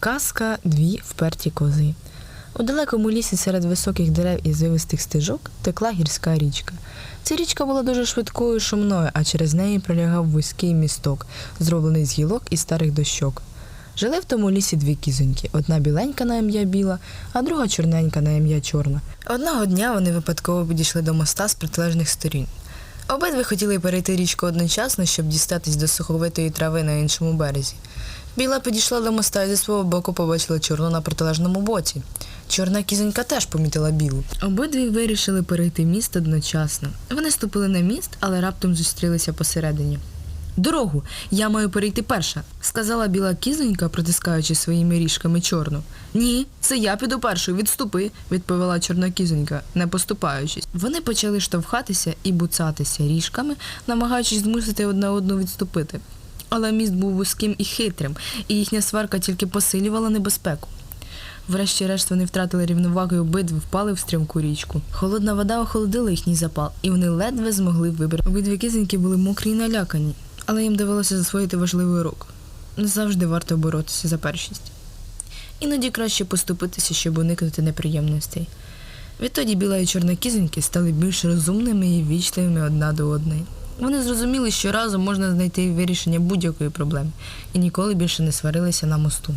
Казка дві вперті кози. У далекому лісі серед високих дерев і звивистих стежок текла гірська річка. Ця річка була дуже швидкою і шумною, а через неї пролягав вузький місток, зроблений з гілок і старих дощок. Жили в тому лісі дві кізоньки: одна біленька на ім'я біла, а друга чорненька на ім'я чорна. Одного дня вони випадково підійшли до моста з протилежних сторін. Обидві хотіли перейти річку одночасно, щоб дістатись до суховитої трави на іншому березі. Біла підійшла до моста і зі свого боку побачила чорну на протилежному боці. Чорна кізонька теж помітила білу. Обидві вирішили перейти міст одночасно. Вони ступили на міст, але раптом зустрілися посередині. Дорогу, я маю перейти перша, сказала біла кізонька, протискаючи своїми ріжками чорну. Ні, це я піду першою, відступи, відповіла чорна кізонька, не поступаючись. Вони почали штовхатися і буцатися ріжками, намагаючись змусити одна одну відступити. Але міст був вузьким і хитрим, і їхня сварка тільки посилювала небезпеку. Врешті-решт вони втратили рівновагу і обидві впали в стрімку річку. Холодна вода охолодила їхній запал, і вони ледве змогли вибрати. Обидві кизеньки були мокрі і налякані, але їм довелося засвоїти важливий урок. Не завжди варто боротися за першість. Іноді краще поступитися, щоб уникнути неприємностей. Відтоді біла і чорна кізоньки стали більш розумними і вічливими одна до одної. Вони зрозуміли, що разом можна знайти вирішення будь-якої проблеми і ніколи більше не сварилися на мосту.